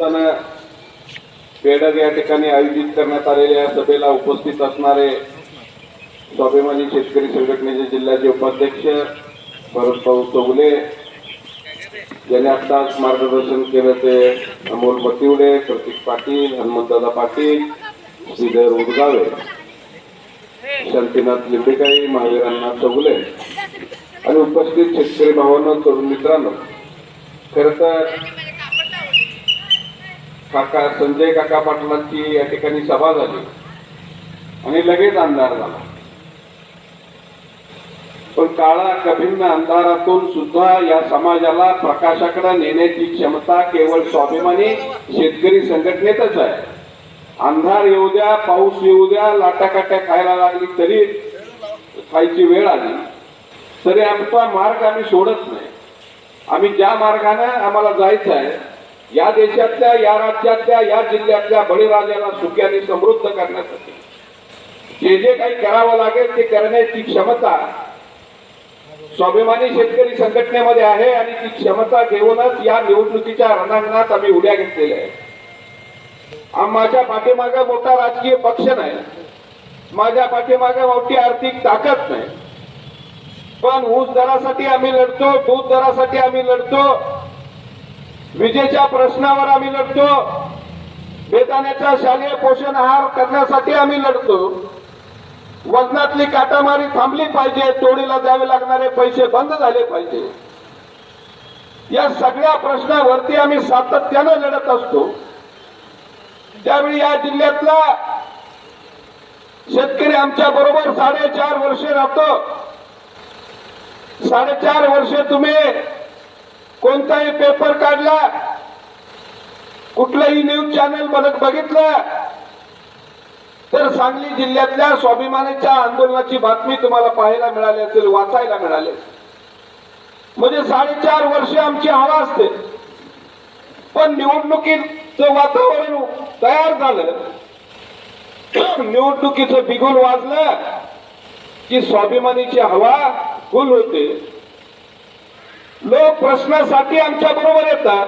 निमित्तानं बेडग या ठिकाणी आयोजित करण्यात आलेल्या या सभेला उपस्थित असणारे स्वाभिमानी शेतकरी संघटनेचे जिल्ह्याचे उपाध्यक्ष भरतभाऊ चौगुले यांनी आत्ताच मार्गदर्शन केलं ते अमोल बतिवडे प्रतीक पाटील हनुमंतदादा पाटील श्रीधर उदगावे शांतीनाथ लिंबेकाई महावीरांना अण्णा चौगुले आणि उपस्थित शेतकरी भावांना तरुण मित्रांनो खर तर काका संजय काका पाटलांची या ठिकाणी सभा झाली. आणि लगेच अंधार झाला. पण काळा कभिन्न अंधारातून सुद्धा या समाजाला प्रकाशाकडे नेण्याची क्षमता केवळ स्वाभिमानी शेतकरी संघटनेतच आहे. अंधार येऊ द्या पाऊस येऊ द्या लाटाकाट्या खायला लागली तरी खायची वेळ आली. तरी आमचा मार्ग आम्ही सोडत नाही. आम्ही ज्या मार्गाने आम्हाला जायचं आहे या देशातल्या या राज्यातल्या या जिल्ह्यातल्या बळीराजाला सुख्याने समृद्ध करण्यासाठी. जे जे काही करावं लागेल ते करण्याची क्षमता स्वाभिमानी शेतकरी संघटनेमध्ये आहे आणि ती क्षमता घेऊनच या निवडणुकीच्या रणांगणात आम्ही उड्या घेतलेल्या आहेत. माझ्या पाठीमागे मोठा राजकीय पक्ष नाही. माझ्या पाठीमागे मोठी आर्थिक ताकद नाही. पण ऊस दरासाठी आम्ही लढतो दूध दरासाठी आम्ही लढतो विजेच्या प्रश्नावर आम्ही लढतो. बेदाण्याचा शालेय पोषण आहार करण्यासाठी आम्ही लढतो. वजनातली काटामारी थांबली पाहिजे तोडीला द्यावे लागणारे पैसे बंद झाले पाहिजे. या सगळ्या प्रश्नावरती आम्ही सातत्यानं लढत असतो. त्यावेळी या जिल्ह्यातला शेतकरी आमच्या बरोबर साडेचार वर्षे राहतो. साडेचार वर्षे तुम्ही कोणताही पेपर काढला कुठलंही न्यूज चॅनल बघितलं तर सांगली जिल्ह्यातल्या स्वाभिमानाच्या आंदोलनाची बातमी तुम्हाला पाहायला मिळाली असेल वाचायला मिळाली. म्हणजे साडेचार वर्ष आमची हवा असते. पण निवडणुकीचं वातावरण तयार झालं निवडणुकीचं बिगुल वाजलं की स्वाभिमानीची हवा फुल होते. लोक प्रश्नासाठी आमच्या बरोबर येतात.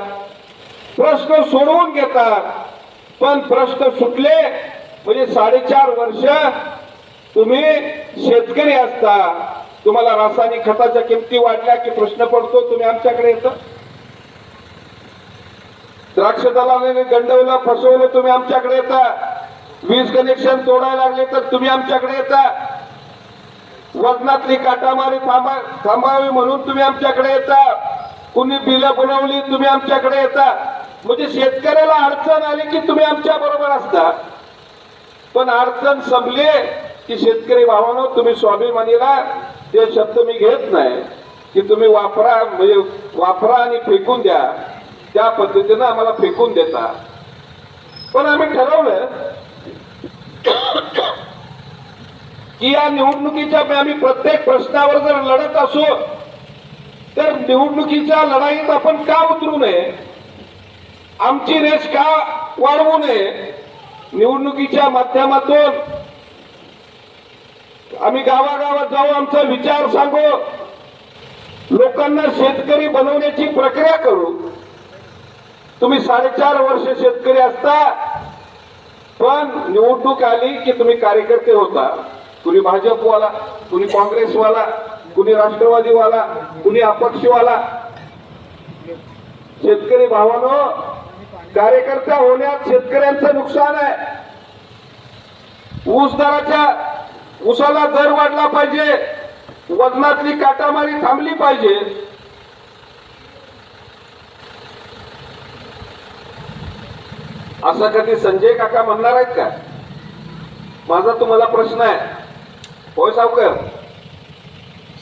प्रश्न सोडवून घेतात. पण प्रश्न सुटले म्हणजे साडेचार वर्ष तुम्ही शेतकरी असता. तुम्हाला रासायनिक खताच्या किमती वाढल्या की प्रश्न पडतो तुम्ही आमच्याकडे येता. द्राक्ष दलाने गंडवलं फसवलं तुम्ही आमच्याकडे येता. वीज कनेक्शन तोडायला लागले तर तुम्ही आमच्याकडे येता. वजनातली काटामारी थांबा थांबावी म्हणून तुम्ही आमच्याकडे येता. कुणी बिलं बनवली तुम्ही आमच्याकडे येता. म्हणजे शेतकऱ्याला अडचण आली की तुम्ही आमच्या बरोबर असता. पण अडचण संपली की शेतकरी भावानो तुम्ही स्वाभिमानीला ते शब्द मी घेत नाही. की तुम्ही वापरा म्हणजे वापरा आणि फेकून द्या. त्या पद्धतीनं आम्हाला फेकून देता. पण आम्ही ठरवलं की या निवडणुकीच्या आम्ही प्रत्येक प्रश्नावर जर लढत असो तर निवडणुकीच्या लढाईत आपण का उतरू नये? आमची रेस का वाढवू नये? निवडणुकीच्या माध्यमातून आम्ही गावागावात जाऊ आमचा विचार सांगू लोकांना शेतकरी बनवण्याची प्रक्रिया करू. तुम्ही साडेचार वर्ष शेतकरी असता पण निवडणूक आली की तुम्ही कार्यकर्ते होता. कुणी भाजपवाला कुणी काँग्रेसवाला कुणी राष्ट्रवादीवाला कुणी अपक्षवाला. शेतकरी भावानो कार्यकर्ता होण्यात शेतकऱ्यांचं नुकसान आहे. ऊस दराच्या ऊसाला दर वाढला पाहिजे. वजनातली काटामारी थांबली पाहिजे. असं कधी संजय काका म्हणणार आहेत का? माझा तुम्हाला प्रश्न आहे. होय सावकर.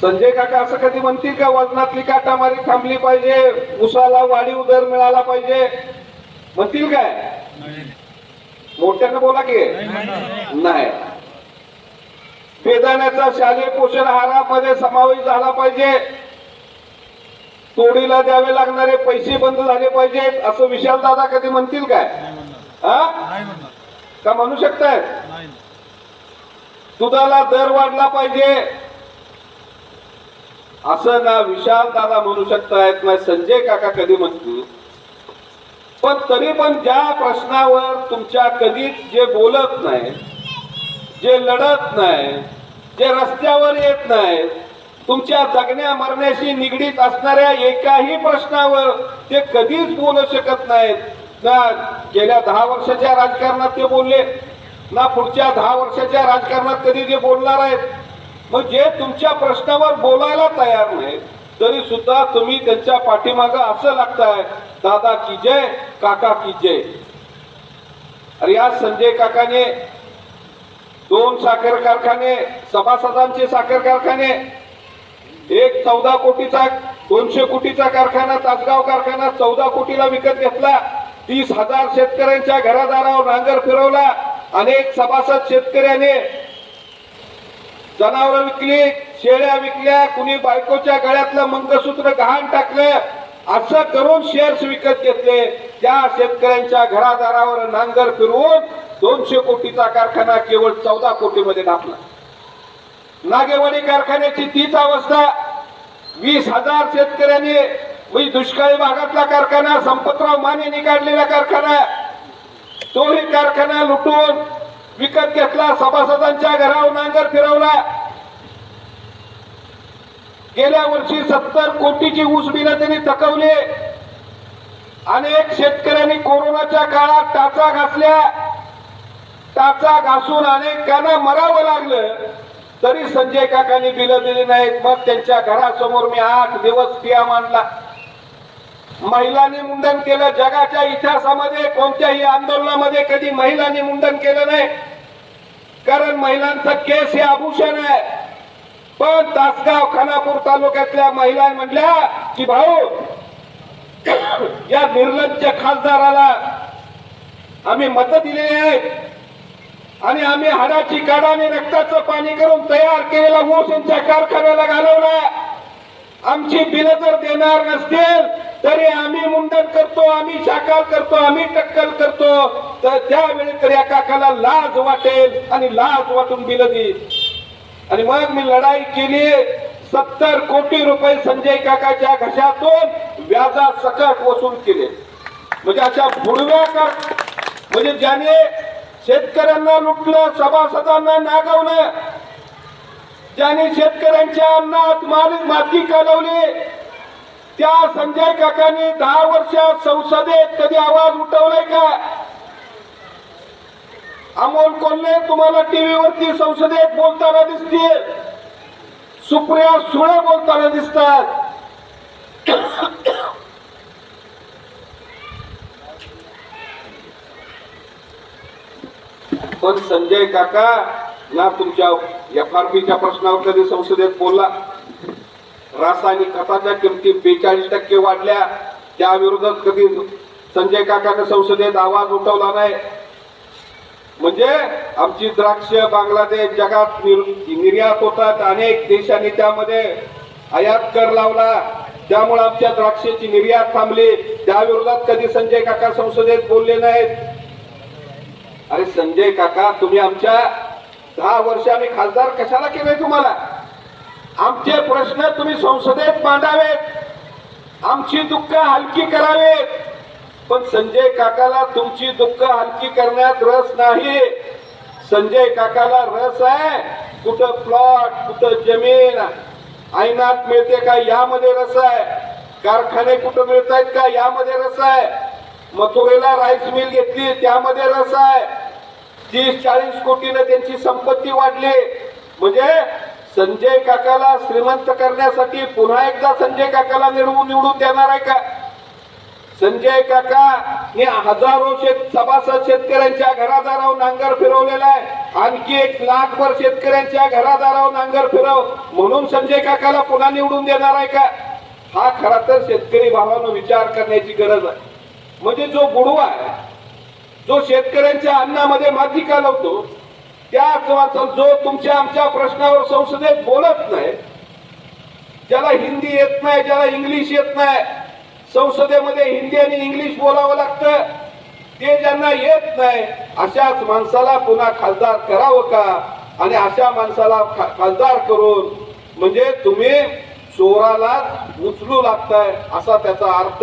संजय काका असं कधी म्हणतील का वजनातली काटामारी थांबली पाहिजे उसाला वाढीव दर मिळाला पाहिजे? म्हणतील काय? मोठ्यानं बोला की. नाही. बेदाण्याचा शालेय पोषण आहारामध्ये समावेश झाला पाहिजे. तोडीला द्यावे लागणारे पैसे बंद झाले पाहिजेत असं विशाल दादा कधी म्हणतील काय? हा? का म्हणू शकतायत? दुधाला दर वाढला पाहिजे. असं ना विशाल दादा म्हणू शकतायत ना संजय काका कधी म्हणतील? पण तरी पण ज्या प्रश्नावर तुमच्या कधीच जे बोलत नाही जे लढत नाही जे रस्त्यावर येत नाही तुमच्या जगण्या मरण्याशी निगडीत असणाऱ्या एकाही प्रश्नावर ते कधीच बोलू शकत नाहीत. ना गेल्या दहा वर्षाच्या राजकारणात ते बोलले. ना पुढच्या दहा वर्षाच्या राजकारणात कधी जे बोलणार आहेत? मग जे तुमच्या प्रश्नावर बोलायला तयार नाहीत तरी सुद्धा तुम्ही त्यांच्या पाठीमागं असं लागताय दादा की जय काका की जय. अरे या संजय काकाने दोन साखर कारखाने सभासदांचे साखर कारखाने एक चौदा कोटीचा दोनशे कोटीचा कारखाना तासगाव कारखाना चौदा कोटीला विकत घेतला तीस हजार शेतकऱ्यांच्या घरादारावर नांगर फिरवला अनेक सभासद शेतकऱ्याने जनावर विकली शेळ्या विकल्या कुणी बायकोच्या गळ्यातलं मंगळसूत्र गहाण टाकलं असं करून शेअर्स विकत घेतले. त्या शेतकऱ्यांच्या घरादारावर नांगर फिरवून दोनशे कोटीचा कारखाना केवळ चौदा कोटीमध्ये टाकला नागेवाडी कारखान्याची तीच अवस्था. वीस हजार शेतकऱ्यांनी दुष्काळी भागातला कारखाना संपतराव माने काढलेला कारखाना. तोही कारखाना लुटून विकत घेतला. सभासदांच्या घरावर नांगर फिरवला. गेल्या वर्षी सत्तर कोटीची ऊस बिलं त्यांनी थकवली. अनेक शेतकऱ्यांनी कोरोनाच्या काळात टाचा घासल्या. टाचा घासून अनेकांना मरावं लागलं. तरी संजय काकांनी बिलं दिली नाहीत. मग त्यांच्या घरासमोर मी आठ दिवस पिया मांडला. महिलांनी मुंडन केलं. जगाच्या इतिहासामध्ये कोणत्याही आंदोलनामध्ये कधी महिलांनी मुंडन केलं नाही. कारण महिलांचं केस हे आभूषण आहे. पण तासगाव खानापूर तालुक्यातल्या महिला म्हणल्या की भाऊ या निर्लज्ज खासदाराला आम्ही मत दिलेली आहेत. आणि आम्ही हाडाची काढाने रक्ताचं पाणी करून तयार केलेला ऊस यांच्या कारखान्याला घालवला आमची बिलं जर देणार नसतील तरी आम्ही मुंडन करतो आम्ही शाकाल करतो आम्ही टक्कल करतो. तर त्यावेळी तर या काकाला लाज वाटेल आणि लाज वाटून दिलं देईल आणि मग मी लढाई केली. सत्तर कोटी रुपये संजय काकाच्या घशातून व्याजा सकट वसूल केले. म्हणजे अशा बुडव्या का म्हणजे ज्याने शेतकऱ्यांना लुटलं सभासदांना नागवलं ज्याने शेतकऱ्यांच्या अन्नात माल माती कालवली त्या संजय काकांनी दहा वर्षात संसदेत कधी आवाज उठवलाय का? अमोल कोल्हे तुम्हाला टीव्हीवरती संसदेत बोलताना दिसतील. सुप्रिया सुळे बोलताना दिसतात. पण संजय काका ना तुमच्या एफ आर पीच्या प्रश्नावर कधी संसदेत बोलला? रासायनिक खताच्या किमती बेचाळीस टक्के वाढल्या. त्या विरोधात कधी संजय काकाने संसदेत आवाज उठवला नाही. म्हणजे आमची द्राक्ष बांगलादेश जगात निर्यात होतात. अनेक देशांनी त्यामध्ये आयात कर लावला. त्यामुळे आमच्या द्राक्षाची निर्यात थांबली. त्या विरोधात कधी संजय काका संसदेत बोलले नाहीत. अरे संजय काका तुम्ही आमच्या दहा वर्ष आम्ही खासदार कशाला केले तुम्हाला? आमचे प्रश्न तुम्ही संसदेत मांडावेत. आमची दुःख हलकी करावेत. पण संजय काकाला तुमची दुःख हलकी करण्यात रस नाही. संजय काकाला रस आहे. कुठं प्लॉट कुठं जमीन ऐनात मिळते का यामध्ये रस आहे? कारखाने कुठं मिळत आहेत का यामध्ये रस आहे? मथुरेला राईस मिल घेतली त्यामध्ये रस आहे. तीस चाळीस कोटीने त्यांची संपत्ती वाढली. म्हणजे संजय काकाला श्रीमंत करण्यासाठी पुन्हा एकदा संजय काकाला निवडून निवडून देणार आहे का? संजय काका हे हजारो शेत सभासद शेतकऱ्यांच्या घरादारावर नांगर फिरवलेला आहे. आणखी एक लाखभर शेतकऱ्यांच्या घरादारावर नांगर फिरव. म्हणून संजय काकाला पुन्हा निवडून देणार आहे का? हा खरा तर शेतकरी भावानं विचार करण्याची गरज आहे. म्हणजे जो बुडवा आहे जो शेतकऱ्यांच्या अन्नामध्ये माती कालवतो त्या माणसाला जो तुमच्या आमच्या प्रश्नावर संसदेत बोलत नाही ज्याला हिंदी येत नाही ज्याला इंग्लिश येत नाही संसदेमध्ये हिंदी आणि इंग्लिश बोलावं लागतं ते ज्यांना येत नाही अशाच माणसाला पुन्हा खासदार करावं का? आणि अशा माणसाला खा- खासदार करून म्हणजे तुम्ही चोराला उचलू लागताय असा त्याचा अर्थ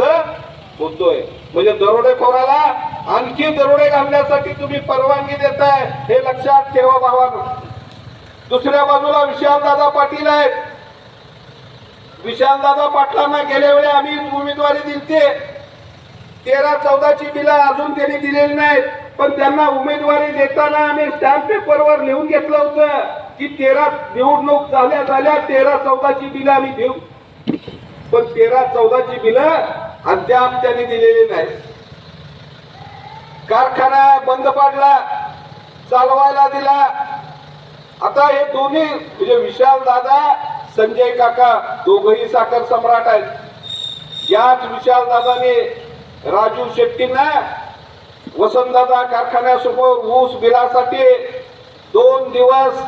होतोय. म्हणजे दरोडेखोराला आणखी दरोडे घालण्यासाठी तुम्ही परवानगी देताय हे लक्षात ठेवा भावानो. दुसऱ्या बाजूला विशालदादा पाटील आहेत. विशालदादा पाटलांना गेल्या वेळी आम्ही उमेदवारी दिलते. तेरा चौदाची बिलं अजून त्यांनी दिलेली नाहीत. पण त्यांना उमेदवारी देताना आम्ही स्टॅम्प पेपरवर लिहून घेतलं होतं की तेरा निवडणूक झाल्या झाल्या तेरा चौदाची बिलं आम्ही देऊ. पण तेरा चौदाची बिलं अद्याप त्यांनी दिलेली नाही कारखाना बंद पाडला चालवायला दिला. आता हे दोन्ही म्हणजे विशाल दादा संजय काका दोघही साखर सम्राट आहेत. याच विशाल दादाने राजू शेट्टींना वसंतदादा कारखान्यासमोर ऊस बिलासाठी दोन दिवस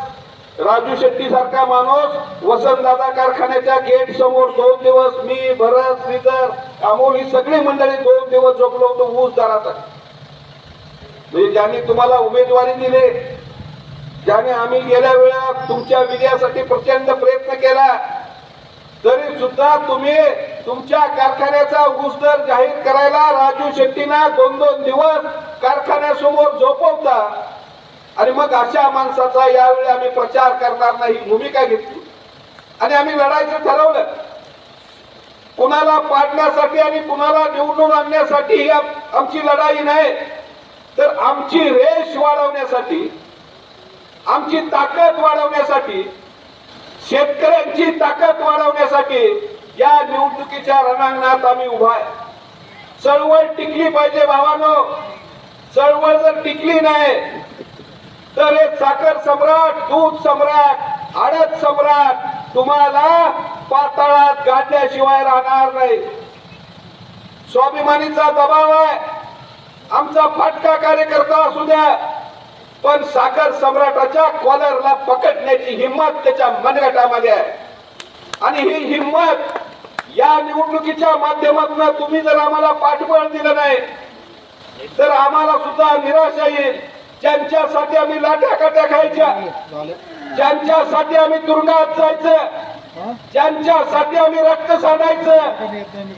राजू शेट्टी सारखा माणूस वसंतदादा कारखान्याच्या गेट समोर दोन दिवस मी भरत श्रीधर अमोल ही सगळी मंडळी दोन दिवस झोपलो होतो ऊस दराचा म्हणजे ज्यांनी तुम्हाला उमेदवारी दिली ज्याने आम्ही गेल्या वेळा तुमच्या विजयासाठी प्रचंड प्रयत्न केला तरी सुद्धा तुम्ही तुमच्या कारखान्याचा ऊस दर जाहीर करायला राजू शेट्टीना दोन दोन दिवस कारखान्यासमोर झोपवता. आणि मग अशा माणसाचा यावेळी आम्ही प्रचार करणार नाही भूमिका घेतली. आणि आम्ही लढायचं ठरवलं. कुणाला पाडण्यासाठी आणि कुणाला निवडून आणण्यासाठी ही आमची लढाई नाही. तर आमची रेश वाढवण्यासाठी आमची ताकद वाढवण्यासाठी शेतकऱ्यांची ताकद वाढवण्यासाठी या निवडणुकीच्या रणांगणात आम्ही उभा आहे. चळवळ टिकली पाहिजे भावानो. चळवळ जर टिकली नाही तर हे साखर सम्राट दूध सम्राट आडत सम्राट तुम्हाला पाताळात गाठल्याशिवाय राहणार नाही. स्वाभिमानीचा दबाव आहे. आमचा फाटका कार्यकर्ता असू द्या पण साखर सम्राटाच्या कॉलरला पकडण्याची हिंमत त्याच्या मनगटामध्ये आहे. आणि ही हिंमत या निवडणुकीच्या माध्यमातून तुम्ही जर आम्हाला पाठबळ दिलं नाही तर आम्हाला सुद्धा निराशा येईल. ज्यांच्यासाठी आम्ही लाट्या काट्या खायच्या ज्यांच्यासाठी आम्ही तुरुंगात जायचं ज्यांच्यासाठी आम्ही रक्त सांडायचं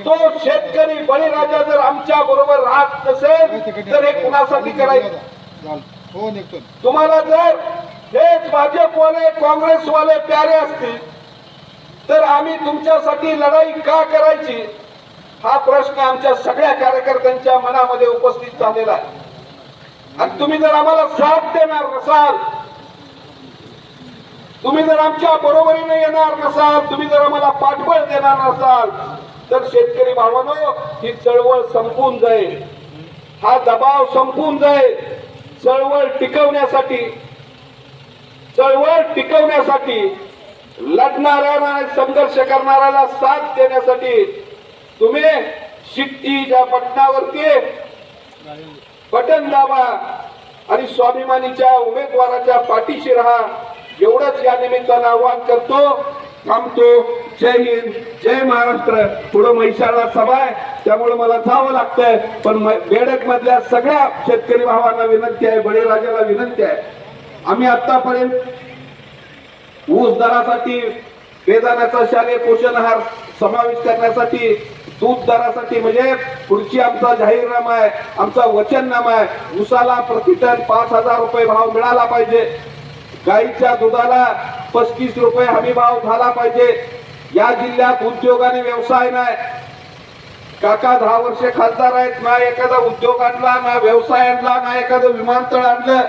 तो शेतकरी बळीराजा जर आमच्या बरोबर राहत नसेल तर हे कुणासाठी करायचं? तुम्हाला जर हेच भाजपवाले काँग्रेसवाले प्यारे असतील तर आम्ही तुमच्यासाठी लढाई का करायची? हा प्रश्न आमच्या सगळ्या कार्यकर्त्यांच्या मनामध्ये उपस्थित झालेला आहे. आणि तुम्ही जर आम्हाला साथ देणार नसाल तुम्ही जर आमच्या बरोबरीने येणार नसाल तुम्ही जर आम्हाला पाठबळ देणार नसाल तर शेतकरी भावानो ही चळवळ संपून जाईल. हा दबाव संपून जाईल. चळवळ टिकवण्यासाठी चळवळ टिकवण्यासाठी लढणाऱ्याला संघर्ष करणाऱ्याला साथ देण्यासाठी तुम्ही शिट्टीच्या बटनावरती बटन दाबा आणि स्वाभिमानीच्या उमेदवाराच्या पाठीशी राहा. एवढंच या निमित्तानं आवाहन करतो थांबतो. जय हिंद जय महाराष्ट्र. पुढं महिषाला सभा आहे त्यामुळे मला जावं लागतंय. पण बेडक मधल्या सगळ्या शेतकरी भावांना विनंती आहे बळीराजाला विनंती आहे. आम्ही आतापर्यंत ऊस दरासाठी वेदानाचा शालेय पोषण आहार समावेश करण्यासाठी दूध दरासाठी म्हणजे पुढची आमचा जाहीरनामा आहे आमचा वचननामा आहे. ऊसाला प्रतिटन पाच हजार रुपये भाव मिळाला पाहिजे. गाईच्या दुधाला पस्तीस रुपये हमी भाव झाला पाहिजे. या जिल्ह्यात उद्योग आणि व्यवसाय नाही. काका दहा वर्षे खासदार आहेत ना एखादा उद्योग आणला ना व्यवसाय आणला ना एखादं विमानतळ आणलं.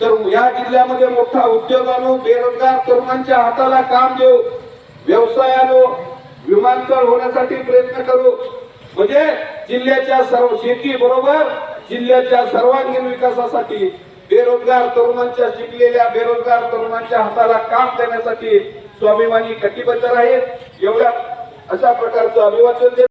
तर या जिल्ह्यामध्ये मोठा उद्योग आणू बेरोजगार तरुणांच्या हाताला काम देऊ व्यवसाय आणू विमानतळ होण्यासाठी प्रयत्न करू. म्हणजे जिल्ह्याच्या सर्व शेती बरोबर जिल्ह्याच्या सर्वांगीण विकासासाठी बेरोजगार तरुणांच्या शिकलेल्या बेरोजगार तरुणांच्या हाताला काम देण्यासाठी स्वाभिमानी कटिबद्ध राहील. एवढ्या अशा प्रकारचं अभिवाचन